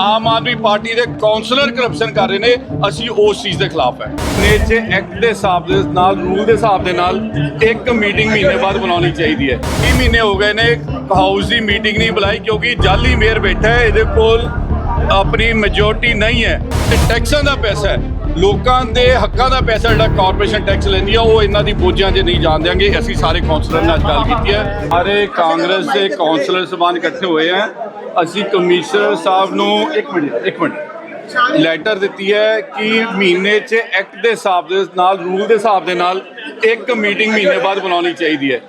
ਆਮ Aadmi party ਦੇ councillor corruption ਕਰ ਰਹੇ ਨੇ, ਅਸੀਂ ਉਸ ਚੀਜ਼ ਦੇ ਖਿਲਾਫ ਹੈ। ਨੇਚੇ ਐਕਟ ਦੇ ਹਿਸਾਬ ਦੇ ਨਾਲ ਰੂਲ ਦੇ ਹਿਸਾਬ ਦੇ ਨਾਲ ਇੱਕ ਮੀਟਿੰਗ ਮਹੀਨੇ ਬਾਅਦ ਬਣਾਉਣੀ ਚਾਹੀਦੀ ਹੈ। 20 ਮਹੀਨੇ ਹੋ ਗਏ ਨੇ? ਹਾਊਸ ਦੀ ਮੀਟਿੰਗ ਨਹੀਂ ਬੁਲਾਈ, ਕਿਉਂਕਿ ਜਾਲੀ ਮੇਅਰ ਬੈਠਾ ਹੈ, ਇਹਦੇ ਕੋਲ ਆਪਣੀ ਮੈਜੋਰਟੀ ਨਹੀਂ ਹੈ। ਤੇ ਟੈਕਸਾਂ ਦਾ ਪੈਸਾ ਹੈ। ਲੋਕਾਂ ਦੇ ਹੱਕਾਂ ਦਾ ਪੈਸਾ ਜਿਹੜਾ ਕਾਰਪੋਰੇਸ਼ਨ ਟੈਕਸ ਲੈਂਦੀ ਆ, ਉਹ ਇਹਨਾਂ ਦੀ ਬੋਝਾਂ 'ਚ ਨਹੀਂ ਜਾਣ ਦਿਆਂਗੇ। ਅਸੀਂ ਸਾਰੇ ਕਾਉਂਸਲਰ ਨਾਲ ਗੱਲ ਕੀਤੀ ਹੈ। ਸਾਰੇ ਕਾਂਗਰਸ ਦੇ ਕਾਉਂਸਲਰ ਸਮਾਨ ਇਕੱਠੇ ਹੋਏ ਆ। ਅਸੀਂ ਕਮਿਸ਼ਨਰ ਸਾਹਿਬ ਨੂੰ ਇੱਕ ਮਿੰਟ ਇੱਕ ਮਿੰਟ। ਲੈਟਰ ਦਿੱਤੀ ਹੈ ਕਿ ਮਹੀਨੇ 'ਚ ਐਕਟ ਦੇ ਹਿਸਾਬ ਦੇ ਨਾਲ, ਰੂਲ ਦੇ ਹਿਸਾਬ ਦੇ ਨਾਲ ਇੱਕ ਮੀਟਿੰਗ ਮਹੀਨੇ ਬਾਅਦ ਬੁਲਾਉਣੀ ਚਾਹੀਦੀ ਹੈ।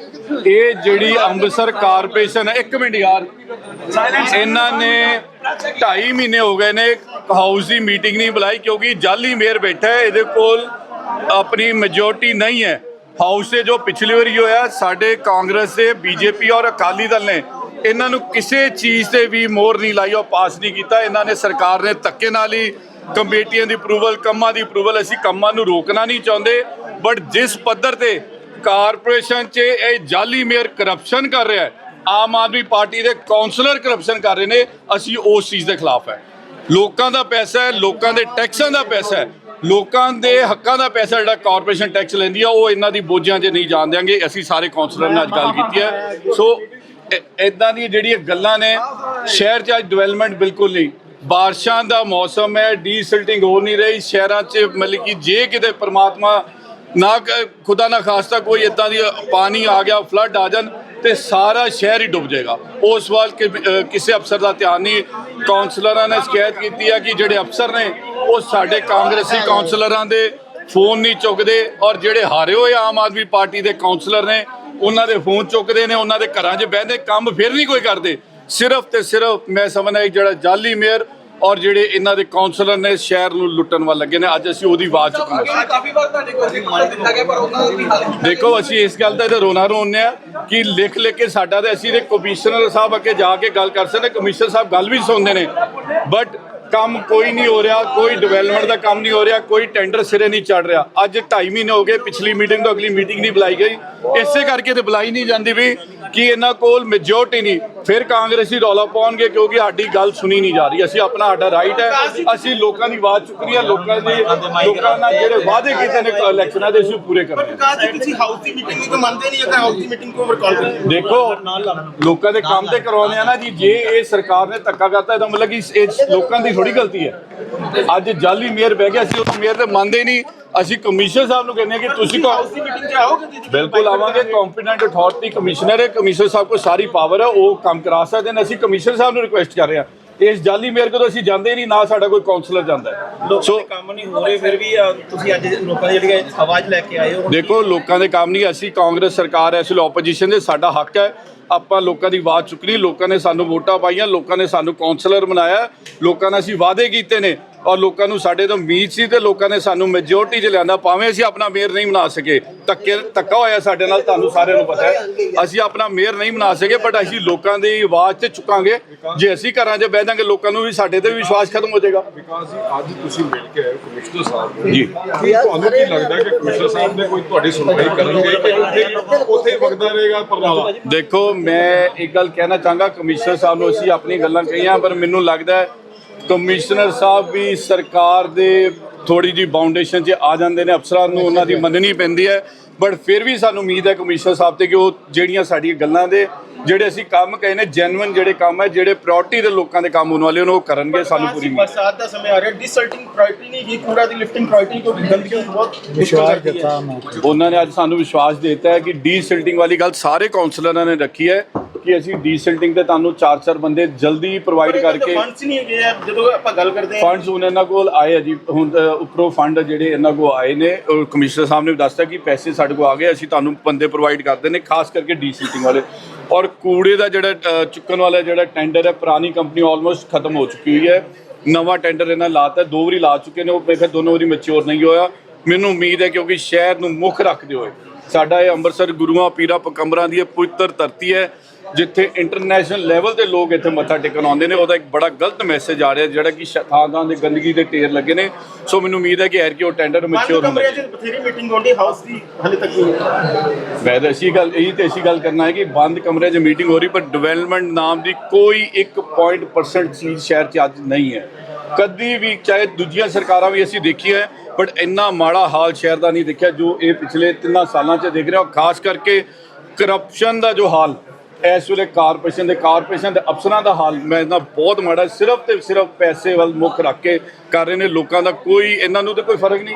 ਇਹ ਜਿਹੜੀ ਅੰਮ੍ਰਿਤਸਰ ਕਾਰਪੋਰੇਸ਼ਨ ਹੈ, ਇੱਕ ਮਿੰਟ ਯਾਰ। ਇਹਨਾਂ ਨੇ 2.5 ਮਹੀਨੇ ਹੋ ਗਏ ਨੇ, ਹਾਊਸ ਦੀ ਮੀਟਿੰਗ ਨਹੀਂ ਬੁਲਾਈ ਕਿਉਂਕਿ ਜਾਲੀ ਮੇਅਰ ਬੈਠਾ ਹੈ, ਇਹਦੇ ਕੋਲ ਆਪਣੀ ਮੈਜੋਰਟੀ ਨਹੀਂ ਹੈ। ਹਾਊਸ 'ਤੇ ਜੋ ਪਿਛਲੀ ਵਾਰੀ ਹੋਇਆ, ਸਾਡੇ ਕਾਂਗਰਸ ਦੇ, ਬੀਜੇਪੀ ਔਰ ਅਕਾਲੀ ਦਲ ਨੇ ਇਹਨਾਂ ਨੂੰ ਕਿਸੇ ਚੀਜ਼ ਤੇ ਵੀ ਮੋਹਰ ਨਹੀਂ ਲਾਈ, ਉਹ ਪਾਸ ਨਹੀਂ ਕੀਤਾ। ਇਹਨਾਂ ਨੇ ਸਰਕਾਰ ਨੇ ਧੱਕੇ ਨਾਲ ਹੀ ਕਮੇਟੀਆਂ ਦੀ ਅਪਰੂਵਲ ਕੰਮਾਂ ਦੀ ਅਪਰੂਵਲ ਅਸੀਂ ਕੰਮਾਂ ਨੂੰ ਰੋਕਣਾ ਨਹੀਂ ਚਾਹੁੰਦੇ। ਬਟ ਜਿਸ ਪੱਧਰ ਤੇ ਕਾਰਪੋਰੇਸ਼ਨ 'ਚ ਇਹ ਜਾਲੀ ਮੇਅਰ ਕਰਪਸ਼ਨ ਕਰ ਰਿਹਾ ਹੈ, ਆਮ ਆਦਮੀ ਪਾਰਟੀ ਦੇ ਕਾਉਂਸਲਰ ਕਰਪਸ਼ਨ ਕਰ ਰਹੇ ਨੇ, ਅਸੀਂ ਉਸ ਚੀਜ਼ ਦੇ ਖਿਲਾਫ ਹੈ। ਲੋਕਾਂ ਦਾ ਪੈਸਾ ਹੈ, ਲੋਕਾਂ ਦੇ ਟੈਕਸਾਂ ਦਾ ਪੈਸਾ ਹੈ, ਲੋਕਾਂ ਦੇ ਹੱਕਾਂ ਦਾ ਪੈਸਾ ਜਿਹੜਾ ਕਾਰਪੋਰੇਸ਼ਨ ਟੈਕਸ ਲੈਂਦੀ ਆ, ਉਹ ਇਹਨਾਂ ਦੀ ਬੋਝਾਂ 'ਚ ਨਹੀਂ ਜਾਣ ਦਿਆਂਗੇ। ਅਸੀਂ ਸਾਰੇ ਕਾਉਂਸਲਰ ਨਾਲ ਅੱਜ ਗੱਲ ਕੀਤੀ ਹੈ। ਸੋ ਇਦਾਂ ਦੀ ਜਿਹੜੀਆਂ ਗੱਲਾਂ ਨੇ, ਸ਼ਹਿਰ 'ਚ ਅੱਜ ਡਿਵੈਲਪਮੈਂਟ ਬਿਲਕੁਲ ਨਹੀਂ। ਬਾਰਿਸ਼ਾਂ ਦਾ ਮੌਸਮ ਹੈ ਡੀਸਿਲਟਿੰਗ ਹੋ ਨਹੀਂ ਰਹੀ, ਸ਼ਹਿਰਾਂ 'ਚ ਮਤਲਬ ਕਿ ਜੇ ਕਿਤੇ ਪਰਮਾਤਮਾ ਨਾ ਕ- ਖੁਦਾ ਨਾ ਖਾਸਤਾ ਕੋਈ ਇਦਾਂ ਦੀ ਪਾਣੀ ਆ ਗਿਆ ਫਲੱਡ ਆ ਜਾਣ, ਤੇ ਸਾਰਾ ਸ਼ਹਿਰ ਹੀ ਡੁੱਬ ਜਾਏਗਾ। ਉਸ ਵੱਲ ਕਿਸੇ ਅਫਸਰ ਦਾ ਧਿਆਨ ਨਹੀਂ। ਕਾਉਂਸਲਰਾਂ ਨੇ ਸ਼ਿਕਾਇਤ ਕੀਤੀ ਹੈ ਕਿ ਜਿਹੜੇ ਅਫਸਰ ਨੇ, ਉਹ ਸਾਡੇ ਕਾਂਗਰਸੀ ਕਾਉਂਸਲਰਾਂ ਦੇ ਫੋਨ ਨਹੀਂ ਚੁੱਕਦੇ, ਔਰ ਜਿਹੜੇ ਹਾਰੇ ਹੋਏ ਆਮ ਆਦਮੀ ਪਾਰਟੀ ਦੇ ਕਾਉਂਸਲਰ ਨੇ ਉਹਨਾਂ ਦੇ ਫੋਨ ਚੁੱਕਦੇ ਨੇ ਉਹਨਾਂ ਦੇ ਘਰਾਂ 'ਚ ਬਹਿੰਦੇ ਕੰਮ ਫਿਰ ਨਹੀਂ ਕੋਈ ਕਰਦੇ। ਸਿਰਫ ਤੇ ਸਿਰਫ ਮੈਂ ਸਮਝਦਾ ਇੱਕ ਜਿਹੜਾ ਜਾਲੀ ਮੇਅਰ ਔਰ ਜਿਹੜੇ ਇਹਨਾਂ ਦੇ ਕਾਉਂਸਲਰ ਨੇ ਸ਼ਹਿਰ ਨੂੰ ਲੁੱਟਣ ਵੱਲ ਲੱਗੇ ਨੇ ਅੱਜ ਅਸੀਂ ਉਹਦੀ ਆਵਾਜ਼ ਚੁੱਕਾਂਗੇ ਕਾਫੀ ਵਾਰ ਤੁਹਾਡੇ ਕੋਲ ਰਿਮਾਂਡ ਦਿੱਤਾ ਗਿਆ ਪਰ ਉਹਨਾਂ ਦਾ ਕੀ ਹਾਲ ਹੈ? ਦੇਖੋ ਅਸੀਂ ਇਸ ਗੱਲ ਦਾ ਤੇ ਰੋਣਾ ਰੋਣੇ ਆ ਕਿ ਲਿਖ ਲਿਖ ਕੇ ਸਾਡਾ ਤੇ ਅਸੀਂ ਤੇ ਕਮਿਸ਼ਨਰ ਸਾਹਿਬ ਅੱਗੇ ਜਾ ਕੇ ਗੱਲ ਕਰ ਸਕਦੇ ਕਮਿਸ਼ਨਰ ਸਾਹਿਬ ਗੱਲ ਵੀ ਸੁਣਦੇ ਨੇ। ਬਟ ਕੰਮ ਕੋਈ ਨਹੀਂ ਹੋ ਰਿਹਾ, ਕੋਈ ਡਿਵੈਲਪਮੈਂਟ ਦਾ ਕੰਮ ਨਹੀਂ ਹੋ ਰਿਹਾ, ਕੋਈ ਟੈਂਡਰ ਸਿਰੇ ਨਹੀਂ ਚੜ ਰਿਹਾ। ਅੱਜ 2.5 ਮਹੀਨੇ ਹੋ ਗਏ, ਪਿਛਲੀ ਮੀਟਿੰਗ ਤੋਂ ਅਗਲੀ ਮੀਟਿੰਗ ਨਹੀਂ ਬੁਲਾਈ ਗਈ। ਇਸੇ ਕਰਕੇ ਤੇ ਬੁਲਾਈ ਨਹੀਂ ਜਾਂਦੀ ਵੀ ਕਿ ਇਹਨਾਂ ਕੋਲ ਮੈਜੋਰਟੀ ਨਹੀਂ। ਫਿਰ ਕਾਂਗਰਸੀ ਰੌਲਾ ਪਾਉਣਗੇ ਕਿਉਂਕਿ ਸਾਡੀ ਗੱਲ ਸੁਣੀ ਨਹੀਂ ਜਾ ਰਹੀ। ਅਸੀਂ ਆਪਣਾ ਸਾਡਾ ਰਾਈਟ ਹੈ। ਅਸੀਂ ਲੋਕਾਂ ਦੀ ਆਵਾਜ਼ ਚੁੱਕਣੀ ਹੈ। ਲੋਕਾਂ ਦੀ ਲੋਕਾਂ ਨਾਲ ਜਿਹੜੇ ਵਾਅਦੇ ਕੀਤੇ ਨੇ ਇਲੈਕਸ਼ਨਾਂ ਦੇ ਅਸੀਂ ਪੂਰੇ ਕਰਨੇ ਵਿਕਾਸ ਜੀ ਤੁਸੀਂ ਹਾਊਸ ਦੀ ਮੀਟਿੰਗ ਨੂੰ ਤਾਂ ਮੰਨਦੇ ਨਹੀਂ ਅਗਰ ਹਾਊਸ ਦੀ ਮੀਟਿੰਗ ਕੋ ਰਿਕਾਲ ਕਰਦੇ ਦੇਖੋ ਲੋਕਾਂ ਦੇ ਕੰਮ ਤੇ ਕਰਵਾਉਣੇ ਆ ਨਾ ਜੀ। ਜੇ ਇਹ ਸਰਕਾਰ ਨੇ ਧੱਕਾ ਕਰਤਾ ਇਹਦਾ ਮਤਲਬ ਕਿ ਇਹ ਲੋਕਾਂ ਦੀ ਥੋੜੀ ਗਲਤੀ ਹੈ। ਅੱਜ ਜਾਲੀ ਮੇਅਰ ਬਹਿ ਗਿਆ ਸੀ ਉਹ ਮੇਅਰ ਤੇ ਮੰਨਦੇ ਨਹੀਂ। ਅਸੀਂ ਕਮਿਸ਼ਨਰ ਸਾਹਿਬ ਨੂੰ ਕਹਿੰਦੇ ਕਿ ਤੁਸੀਂ ਕੋ ਹਾਊਸ ਦੀ ਮੀਟਿੰਗ 'ਚ ਆਓਗੇ ਜੀ ਬਿਲਕੁਲ ਆਵਾਂਗੇ। ਕੰਪੀਟੈਂਟ ਅਥਾਰਟੀ ਕਮਿਸ਼ਨਰ ਹੈ। ਕਮਿਸ਼ਨਰ ਸਾਹਿਬ ਕੋਲ ਸਾਰੀ ਪਾਵਰ ਹੈ। ਉਹ ਕੰਮ ਕਰਾ ਸਕਦੇ ਨੇ ਅਸੀਂ ਕਮਿਸ਼ਨਰ ਸਾਹਿਬ ਨੂੰ ਰਿਕੁਐਸਟ ਕਰ ਰਹੇ ਹਾਂ। ਇਸ ਜਾਲੀ ਮੇਅਰ ਕੋਲ ਅਸੀਂ ਜਾਂਦੇ ਹੀ ਨਹੀਂ ਨਾ ਸਾਡਾ ਕੋਈ ਕਾਉਂਸਲਰ ਜਾਂਦਾ ਹੈ। ਸੋ ਕੰਮ ਨਹੀਂ ਹੋ ਰਹੇ ਫਿਰ ਵੀ ਤੁਸੀਂ ਅੱਜ ਲੋਕਾਂ ਦੀ ਜਿਹੜੀ ਆਵਾਜ਼ ਲੈ ਕੇ ਆਏ ਹੋ। ਦੇਖੋ ਲੋਕਾਂ ਦੇ ਕੰਮ ਨਹੀਂ ਅਸੀਂ ਕਾਂਗਰਸ ਸਰਕਾਰ ਐ ਇਸ ਲਈ ਆਪੋਜੀਸ਼ਨ ਦੇ ਸਾਡਾ ਹੱਕ ਹੈ। ਆਪਾਂ ਲੋਕਾਂ ਦੀ ਆਵਾਜ਼ ਚੁੱਕਣੀ ਲੋਕਾਂ ਨੇ ਸਾਨੂੰ ਵੋਟਾਂ ਪਾਈਆਂ ਲੋਕਾਂ ਨੇ ਸਾਨੂੰ ਕਾਉਂਸਲਰ ਬਣਾਇਆ ਲੋਕਾਂ ਨਾਲ ਅਸੀਂ ਵਾਅਦੇ ਕੀਤੇ ਨੇ। ਔਰ ਲੋਕਾਂ ਨੂੰ ਸਾਡੇ ਤੋਂ ਉਮੀਦ ਸੀ ਤੇ ਲੋਕਾਂ ਨੇ ਸਾਨੂੰ ਮੈਜੋਰਟੀ 'ਚ ਲਿਆਂਦਾ ਭਾਵੇਂ ਅਸੀਂ ਆਪਣਾ ਮੇਅਰ ਨਹੀਂ ਬਣਾ ਸਕੇ। ਧੱਕੇ ਧੱਕਾ ਹੋਇਆ ਸਾਡੇ ਨਾਲ ਤੁਹਾਨੂੰ ਸਾਰਿਆਂ ਨੂੰ ਪਤਾ ਹੈ। ਅਸੀਂ ਆਪਣਾ ਮੇਅਰ ਨਹੀਂ ਬਣਾ ਸਕੇ ਬਟ ਅਸੀਂ ਲੋਕਾਂ ਦੀ ਆਵਾਜ਼ ਤੇ ਚੁੱਕਾਂਗੇ। ਜੇ ਅਸੀਂ ਘਰਾਂ 'ਚ ਬਹਿ ਜਾਾਂਗੇ ਲੋਕਾਂ ਨੂੰ ਵੀ ਸਾਡੇ ਤੇ ਵਿਸ਼ਵਾਸ ਖਤਮ ਹੋ ਜਾਏਗਾ। ਵਿਕਾਸ ਜੀ ਅੱਜ ਤੁਸੀਂ ਮਿਲ ਕੇ ਆਏ ਹੋ ਕਮਿਸ਼ਨਰ ਸਾਹਿਬ ਨੂੰ। ਜੀ। ਕੀ ਤੁਹਾਨੂੰ ਕੀ ਲੱਗਦਾ ਕਿ ਕਮਿਸ਼ਨਰ ਸਾਹਿਬ ਨੇ ਕੋਈ ਤੁਹਾਡੀ ਸੁਣਵਾਈ ਕਰਨਗੇ ਕਿ ਉੱਥੇ ਉੱਥੇ ਵਗਦਾ ਰਹੇਗਾ ਪਰਨਾਲਾ? ਦੇਖੋ ਮੈਂ ਇੱਕ ਗੱਲ ਕਹਿਣਾ ਚਾਹਾਂਗਾ ਕਮਿਸ਼ਨਰ ਸਾਹਿਬ ਨੂੰ ਅਸੀਂ ਆਪਣੀ ਗੱਲਾਂ ਕਹੀਆਂ ਪਰ ਮੈਨੂੰ ਲੱਗਦਾ ਹੈ ਕਮਿਸ਼ਨਰ ਸਾਹਿਬ ਵੀ ਸਰਕਾਰ ਦੇ ਥੋੜੀ ਜੀ ਬਾਉਂਡੇਸ਼ਨ 'ਚ ਆ ਜਾਂਦੇ ਨੇ ਅਫਸਰਾਂ ਨੂੰ ਉਹਨਾਂ ਦੀ ਮੰਨਣੀ ਪੈਂਦੀ ਹੈ। ਬਟ ਫਿਰ ਵੀ ਸਾਨੂੰ ਉਮੀਦ ਹੈ ਕਮਿਸ਼ਨਰ ਸਾਹਿਬ ਤੇ ਕਿ ਉਹ ਜਿਹੜੀਆਂ ਸਾਡੀਆਂ ਗੱਲਾਂ ਦੇ ਜਿਹੜੇ ਅਸੀਂ ਕੰਮ ਕਹੇ ਨੇ ਜੈਨੂਇਨ ਜਿਹੜੇ ਕੰਮ ਹੈ ਜਿਹੜੇ ਪ੍ਰਾਇੋਰਟੀ ਦੇ ਲੋਕਾਂ ਦੇ ਕੰਮ ਹੋਣ ਵਾਲੇ ਉਹਨਾਂ ਉਹ ਕਰਨਗੇ ਸਾਨੂੰ ਪੂਰੀ ਉਮੀਦ। ਹੈ ਬਰਸਾਤ ਦਾ ਸਮੇਂ ਆ ਰਿਹਾ ਡਿਸਲਟਿੰਗ ਪ੍ਰਾਇੋਰਟੀ ਨਹੀਂ ਹੀ ਕੂੜਾ ਦੀ ਲਿਫਟਿੰਗ ਪ੍ਰਾਇੋਰਟੀ ਕਿਉਂਕਿ ਗੰਦਗੀ ਬਹੁਤ ਵਿਸ਼ਵਾਸ ਦਿੱਤਾ ਉਹਨਾਂ ਨੇ ਅੱਜ ਸਾਨੂੰ ਵਿਸ਼ਵਾਸ ਦਿੱਤਾ ਹੈ ਕਿ ਡੀਸਿਲਟਿੰਗ ਵਾਲੀ ਗੱਲ ਸਾਰੇ ਕਾਉਂਸਲਰਾਂ ਨੇ ਰੱਖੀ ਹੈ। ਕਿ ਅਸੀਂ ਡੀਸਿਲਟਿੰਗ ਤੇ ਤੁਹਾਨੂੰ ਚਾਰ ਚਾਰ ਬੰਦੇ ਜਲਦੀ ਪ੍ਰੋਵਾਈਡ ਕਰਕੇ ਫੰਡਸ ਨਹੀਂ ਹੈਗੇ ਜਦੋਂ ਆਪਾਂ ਗੱਲ ਕਰਦੇ ਹਾਂ। ਫੰਡਸ ਇਹਨਾਂ ਕੋਲ ਆਏ ਆ ਜੀ। ਹੁਣ ਉੱਪਰੋਂ ਫੰਡ ਜਿਹੜੇ ਇਹਨਾਂ ਕੋਲ ਆਏ ਨੇ ਕਮਿਸ਼ਨਰ ਸਾਹਿਬ ਨੇ ਵੀ ਦੱਸਤਾ ਕਿ ਪੈਸੇ ਸਾਡੇ ਕੋਲ ਆ ਗਏ ਅਸੀਂ ਤੁਹਾਨੂੰ ਬੰਦੇ ਪ੍ਰੋਵਾਈਡ ਕਰਦੇ ਨੇ ਖਾਸ ਕਰਕੇ ਡੀਸੀਟਿੰਗ ਵਾਲੇ। ਔਰ ਕੂੜੇ ਦਾ ਜਿਹੜਾ ਚੁੱਕਣ ਵਾਲਾ ਜਿਹੜਾ ਟੈਂਡਰ ਹੈ ਪੁਰਾਣੀ ਕੰਪਨੀ ਆਲਮੋਸਟ ਖਤਮ ਹੋ ਚੁੱਕੀ ਹੋਈ ਹੈ। ਨਵਾਂ ਟੈਂਡਰ ਇਹਨਾਂ ਲਾਤਾ ਦੋ ਵਾਰੀ ਲਾ ਚੁੱਕੇ ਨੇ ਉਹ ਫਿਰ ਦੋਨੋਂ ਵਾਰੀ ਮੈਚੁਰ ਨਹੀਂ ਹੋਇਆ। ਮੈਨੂੰ ਉਮੀਦ ਹੈ ਕਿਉਂਕਿ ਸ਼ਹਿਰ ਨੂੰ ਮੁੱਖ ਰੱਖਦੇ ਹੋਏ ਸਾਡਾ ਇਹ ਅੰਮ੍ਰਿਤਸਰ ਗੁਰੂਆਂ ਪੀਰਾਂ ਪਕੰਬਰਾਂ ਦੀ ਇਹ ਪਵਿੱਤਰ ਧਰਤੀ ਹੈ। ਜਿੱਥੇ ਇੰਟਰਨੈਸ਼ਨਲ ਲੈਵਲ ਤੇ ਲੋਕ ਇੱਥੇ ਮੱਥਾ ਟੇਕਣ ਆਉਂਦੇ ਨੇ ਉਹਦਾ ਇੱਕ ਬੜਾ ਗਲਤ ਮੈਸੇਜ ਆ ਰਿਹਾ ਜਿਹੜਾ ਕਿ ਸ਼ਤਾਨਾਂ ਦੇ ਗੰਦਗੀ ਦੇ ਢੇਰ ਲੱਗੇ ਨੇ। ਸੋ ਮੈਨੂੰ ਉਮੀਦ ਹੈ ਕਿ ਐਰ ਕਿ ਉਹ ਟੈਂਡਰ ਮੈਚੁਰ ਹੁੰਦਾ। 'ਚ ਬਥੇਰੀ ਮੀਟਿੰਗ ਹੋਣੀ ਹਾਊਸ ਦੀ ਹਲੇ ਤੱਕ ਨਹੀਂ ਹੋਈ। ਮੈਂ ਤਾਂ ਅੱਛੀ ਗੱਲ ਇਹੀ ਤੇ ਅੱਛੀ ਗੱਲ ਕਰਨਾ ਹੈ ਕਿ ਬੰਦ ਕਮਰੇ 'ਚ ਮੀਟਿੰਗ ਹੋ ਰਹੀ ਪਰ ਡਿਵੈਲਪਮੈਂਟ ਨਾਮ ਦੀ ਕੋਈ 1% ਚੀਜ਼ ਸ਼ਹਿਰ 'ਚ ਅੱਜ ਨਹੀਂ ਹੈ। ਕਦੀ ਵੀ ਚਾਹੇ ਦੂਜੀਆਂ ਸਰਕਾਰਾਂ ਵੀ ਅਸੀਂ ਦੇਖੀ ਹੈ ਬਟ ਇੰਨਾ ਮਾੜਾ ਹਾਲ ਸ਼ਹਿਰ ਦਾ ਨਹੀਂ ਦੇਖਿਆ ਜੋ ਇਹ ਪਿਛਲੇ ਤਿੰਨਾਂ ਸਾਲਾਂ 'ਚ ਦੇਖ ਰਿਹਾ ਹਾਂ ਖਾਸ ਕਰਕੇ ਕਰਪਸ਼ਨ ਦਾ ਜੋ ਹਾਲ। ਇਸ ਵੇਲੇ ਕਾਰਪੋਰੇਸ਼ਨ ਦੇ ਕਾਰਪੋਰੇਸ਼ਨ ਦੇ ਅਫਸਰਾਂ ਦਾ ਹਾਲ ਮੈਂ ਇਹਦਾ ਬਹੁਤ ਮਾੜਾ ਹੈ। ਸਿਰਫ ਤੇ ਸਿਰਫ ਪੈਸੇ ਵੱਲ ਮੁੱਖ ਰੱਖ ਕੇ ਕਰ ਰਹੇ ਨੇ ਲੋਕਾਂ ਦਾ ਕੋਈ ਇਹਨਾਂ ਨੂੰ ਤੇ ਕੋਈ ਫ਼ਰਕ ਨਹੀਂ।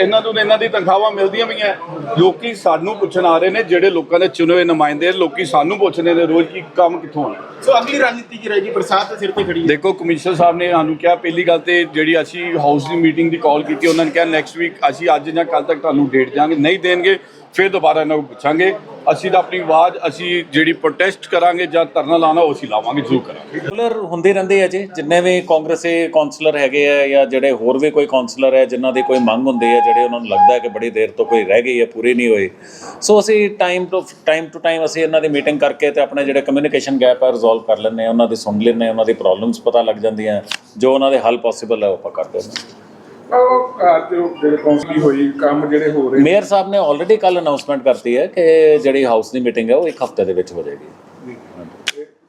ਇਹਨਾਂ ਨੂੰ ਇਹਨਾਂ ਦੀ ਤਨਖਾਹਾਂ ਮਿਲਦੀਆਂ ਪਈਆਂ। ਲੋਕੀ ਸਾਨੂੰ ਪੁੱਛਣ ਆ ਰਹੇ ਨੇ ਜਿਹੜੇ ਲੋਕਾਂ ਦੇ ਚੁਣੇ ਹੋਏ ਨੁਮਾਇੰਦੇ ਲੋਕੀ ਸਾਨੂੰ ਪੁੱਛਦੇ ਨੇ ਰੋਜ਼ ਕੀ ਕੰਮ ਕਿੱਥੋਂ ਆਉਣਾ। ਸੋ ਅਗਲੀ ਰਣਨੀਤੀ ਕੀ ਰਹੇਗੀ? ਬਰਸਾਤ ਦੇ ਸਿਰ ਤੇ ਖੜੀ ਹੈ। ਦੇਖੋ ਕਮਿਸ਼ਨਰ ਸਾਹਿਬ ਨੇ ਸਾਨੂੰ ਕਿਹਾ ਪਹਿਲੀ ਗੱਲ ਤੇ ਜਿਹੜੀ ਅਸੀਂ ਹਾਊਸ ਦੀ ਮੀਟਿੰਗ ਦੀ ਕਾਲ ਕੀਤੀ ਉਹਨਾਂ ਨੇ ਕਿਹਾ ਨੈਕਸਟ ਵੀਕ ਅਸੀਂ ਅੱਜ ਜਾਂ ਕੱਲ ਤੱਕ ਤੁਹਾਨੂੰ ਡੇਟ ਦਿਆਂਗੇ। ਨਹੀਂ ਦੇਣਗੇ ਫਿਰ ਦੁਬਾਰਾ ਇਹਨਾਂ ਨੂੰ ਪੁੱਛਾਂਗੇ। ਅਸੀਂ ਤਾਂ ਆਪਣੀ ਆਵਾਜ਼, ਅਸੀਂ ਜਿਹੜੀ ਪ੍ਰੋਟੈਸਟ ਕਰਾਂਗੇ ਜਾਂ ਧਰਨਾ ਲਾਣਾ ਉਹ ਅਸੀਂ ਲਾਵਾਂਗੇ, ਜ਼ਰੂਰ ਕਰਾਂਗੇ। ਰੈਗੂਲਰ ਹੁੰਦੇ ਰਹਿੰਦੇ ਆ ਜੀ, ਜਿੰਨੇ ਵੀ ਕਾਂਗਰਸੀ ਕਾਉਂਸਲਰ ਹੈਗੇ ਆ ਜਾਂ ਜਿਹੜੇ ਹੋਰ ਵੀ ਕੋਈ ਕਾਉਂਸਲਰ ਹੈ ਜਿਨ੍ਹਾਂ ਦੀ ਕੋਈ ਮੰਗ ਹੁੰਦੀ ਹੈ ਜਿਹੜੇ ਉਹਨਾਂ ਨੂੰ ਲੱਗਦਾ ਕਿ ਬੜੀ ਦੇਰ ਤੋਂ ਕੋਈ ਰਹਿ ਗਈ ਹੈ ਪੂਰੀ ਨਹੀਂ ਹੋਏ। ਸੋ ਅਸੀਂ time to time to time ਅਸੀਂ ਇਹਨਾਂ ਦੀ ਮੀਟਿੰਗ ਕਰਕੇ ਤੇ ਆਪਣੇ ਜਿਹੜੇ ਕਮਿਊਨੀਕੇਸ਼ਨ ਗੈਪ ਹੈ ਰਿਜ਼ੋਲਵ ਕਰ ਲੈਂਦੇ ਹਾਂ ਉਹਨਾਂ ਦੀ ਸੁਣ ਲੈਂਦੇ ਹਾਂ ਉਹਨਾਂ ਦੀ ਪ੍ਰੋਬਲਮਸ ਪਤਾ ਲੱਗ ਜਾਂਦੀਆਂ ਜੋ ਉਹਨਾਂ ਦੇ ਹੱਲ ਪੋਸੀਬਲ ਹੈ ਉਹ ਆਪਾਂ ਕਰਦੇ ਹਾਂ ਉਹ ਅੱਜ ਜਿਹੜੇ ਕੌਂਸਲੀ ਹੋਈ ਕੰਮ ਜਿਹੜੇ ਹੋ ਰਹੇ ਮੇਅਰ ਸਾਹਿਬ ਨੇ ਆਲਰੇਡੀ ਕੱਲ ਅਨਾਉਂਸਮੈਂਟ ਕਰਤੀ ਹੈ ਕਿ ਜਿਹੜੀ ਹਾਊਸ ਦੀ ਮੀਟਿੰਗ ਹੈ ਉਹ ਇੱਕ ਹਫ਼ਤੇ ਦੇ ਵਿੱਚ ਹੋ ਜਾਏਗੀ।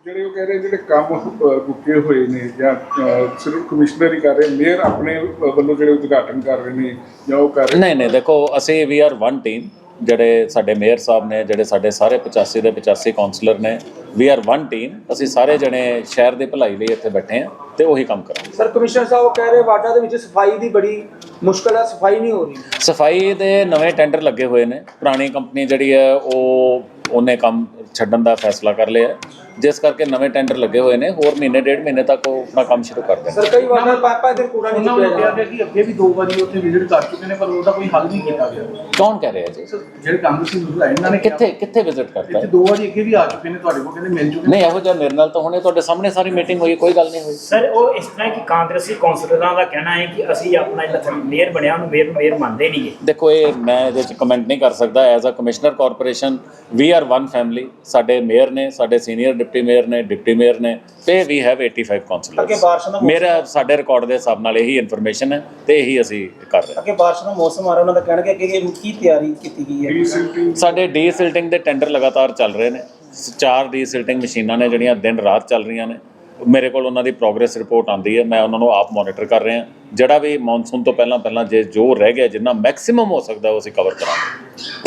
ਜਿਹੜੇ ਉਹ ਕਹਿ ਰਹੇ ਜਿਹੜੇ ਕੰਮ ਅ, ਰੁਕੇ ਹੋਏ ਨੇ ਜਾਂ ਅ, ਸਿਰਫ ਕਮਿਸ਼ਨਰ ਹੀ ਕਰ ਰਹੇ ਮੇਅਰ ਆਪਣੇ ਵੱਲੋਂ ਜਿਹੜੇ ਉਦਘਾਟਨ ਕਰ ਰਹੇ ਨੇ ਜਾਂ ਉਹ ਕਰ ਰਹੇ ਨਹੀਂ ਨਹੀਂ ਦੇਖੋ ਅਸੀਂ ਵੀ ਆਰ ਵਨ ਟੀਮ ਜਿਹੜੇ ਸਾਡੇ ਮੇਅਰ ਸਾਹਿਬ ਨੇ ਜਿਹੜੇ ਸਾਡੇ ਸਾਰੇ 85 ਦੇ 85 ਕਾਉਂਸਲਰ ਨੇ ਵੀ ਆਰ ਵਨ ਟੀਮ ਅਸੀਂ ਸਾਰੇ ਜਣੇ ਸ਼ਹਿਰ ਦੇ ਭਲਾਈ ਲਈ ਇੱਥੇ ਬੈਠੇ ਹਾਂ। ਤੇ ਉਹੀ ਕੰਮ ਕਰਾਂਗੇ। ਸਰ ਕਮਿਸ਼ਨਰ ਸਾਹਿਬ ਉਹ ਕਹਿ ਰਹੇ ਵਾਰਡਾਂ ਦੇ ਵਿੱਚ ਸਫ਼ਾਈ ਦੀ ਬੜੀ ਮੁਸ਼ਕਲ ਹੈ ਸਫ਼ਾਈ ਨਹੀਂ ਹੋ ਰਹੀ। ਸਫ਼ਾਈ ਦੇ ਨਵੇਂ ਟੈਂਡਰ ਲੱਗੇ ਹੋਏ ਨੇ। ਪੁਰਾਣੀ ਕੰਪਨੀ ਜਿਹੜੀ ਹੈ ਉਹ ਉਹਨੇ ਕੰਮ ਛੱਡਣ ਦਾ ਫੈਸਲਾ ਕਰ ਲਿਆ ਜਿਸ ਕਰਕੇ ਨਵੇਂ ਟੈਂਡਰ ਲੱਗੇ ਹੋਏ ਨੇ। ਹੋਰ ਮਹੀਨੇ ਡੇਢ ਮਹੀਨੇ ਤੱਕ ਉਹ ਆਪਣਾ ਕੰਮ ਸ਼ੁਰੂ ਕਰ ਦੇਣਗੇ। ਸਰ ਕਈ ਵਾਰ ਪੰਜ ਪੰਜ ਦਿਨ ਕੂੜਾ ਨਹੀਂ ਉਹਨਾਂ ਨੂੰ ਕਿਹਾ ਗਿਆ ਕਿ ਅੱਗੇ ਵੀ ਦੋ ਵਾਰੀ ਉੱਥੇ ਵਿਜ਼ਿਟ ਕਰ ਚੁੱਕੇ ਨੇ ਪਰ ਉਹਦਾ ਕੋਈ ਹੱਲ ਨਹੀਂ ਕੀਤਾ ਗਿਆ। ਕੌਣ ਕਹਿ ਰਿਹਾ ਜੀ? ਜਿਹੜੇ ਕਾਂਗਰਸੀ ਲੋਕ ਆਏ ਇਹਨਾਂ ਨੇ ਕਿਹਾ ਕਿੱਥੇ ਕਿੱਥੇ ਵਿਜ਼ਿਟ ਕਰਤਾ? ਇੱਥੇ ਹੈ ਦੋ ਵਾਰੀ ਅੱਗੇ ਵੀ ਆ ਚੁੱਕੇ ਨੇ ਤੁਹਾਡੇ ਕੋਲ ਕਹਿੰਦੇ ਮਿਲ ਚੁੱਕੇ ਨੇ। ਨਹੀਂ ਇਹੋ ਜਿਹਾ ਮੇਰੇ ਨਾਲ ਤਾਂ ਹੁਣੇ ਤੁਹਾਡੇ ਸਾਹਮਣੇ ਸਾਰੀ ਮੀਟਿੰਗ ਹੋਈ ਕੋਈ ਗੱਲ ਨਹੀਂ ਹੋਈ। ਸਰ ਉਹ ਇਸ ਤਰ੍ਹਾਂ ਕਿ ਕਾਂਗਰਸੀ ਕੌਂਸਲਰਾਂ ਦਾ ਕਹਿਣਾ ਹੈ ਕਿ ਅਸੀਂ ਆਪਣਾ ਜਿਹੜਾ ਮੇਅਰ ਬਣਿਆ ਉਹਨੂੰ ਮੇਅਰ ਮੇਅਰ ਮੰਨਦੇ ਨਹੀਂਗੇ ਦੇਖੋ ਇਹ ਮੈਂ ਇਹਦੇ ਵਿੱਚ ਕਮੈਂਟ ਨਹੀਂ ਕਰ ਸਕਦਾ। As a commissioner corporation we are one family ਸਾਡੇ ਮੇਅਰ ਨੇ ਸਾਡੇ ਸੀਨੀਅਰ ਡਿਪਟੀ ਮੇਅਰ ਨੇ ਡਿਪਟੀ ਮੇਅਰ ਨੇ ਤੇ ਵੀ ਹੈਵ 85 ਅੱਗੇ ਬਾਰਿਸ਼ਾਂ ਕਾਉਂਸਲਰਸ ਦਾ ਮੇਰਾ ਸਾਡੇ ਰਿਕਾਰਡ ਦੇ ਹਿਸਾਬ ਨਾਲ ਇਹੀ ਇਨਫੋਰਮੇਸ਼ਨ ਹੈ ਤੇ ਇਹੀ ਅਸੀਂ ਕਰ ਰਹੇ ਹਾਂ। ਅੱਗੇ ਬਾਰਿਸ਼ ਦਾ ਮੌਸਮ ਆ ਰਿਹਾ ਉਹਨਾਂ ਦਾ ਕਹਿਣਗੇ ਕਿ ਇਹ ਕੀ ਤਿਆਰੀ ਕੀਤੀ ਗਈ ਹੈ? ਸਾਡੇ ਡੀ ਸਿਲਟਿੰਗ ਦੇ ਟੈਂਡਰ ਲਗਾਤਾਰ ਚੱਲ ਰਹੇ ਨੇ। ਚਾਰ ਡੀ ਸਿਲਟਿੰਗ ਮਸ਼ੀਨਾਂ ਨੇ ਜਿਹੜੀਆਂ ਦਿਨ ਰਾਤ ਚੱਲ ਰਹੀਆਂ ਨੇ। ਮੇਰੇ ਕੋਲ ਉਹਨਾਂ ਦੀ ਪ੍ਰੋਗਰੈਸ ਰਿਪੋਰਟ ਆਉਂਦੀ ਹੈ, ਮੈਂ ਉਹਨਾਂ ਨੂੰ ਆਪ ਮੋਨੀਟਰ ਕਰ ਰਿਹਾ ਜਿਹੜਾ ਵੀ ਮੌਨਸੂਨ ਤੋਂ ਪਹਿਲਾਂ ਪਹਿਲਾਂ ਜੇ ਜੋ ਰਹਿ ਗਿਆ, ਜਿੰਨਾ ਮੈਕਸਿਮਮ ਹੋ ਸਕਦਾ ਉਹ ਅਸੀਂ ਕਵਰ ਕਰਾਂਗੇ।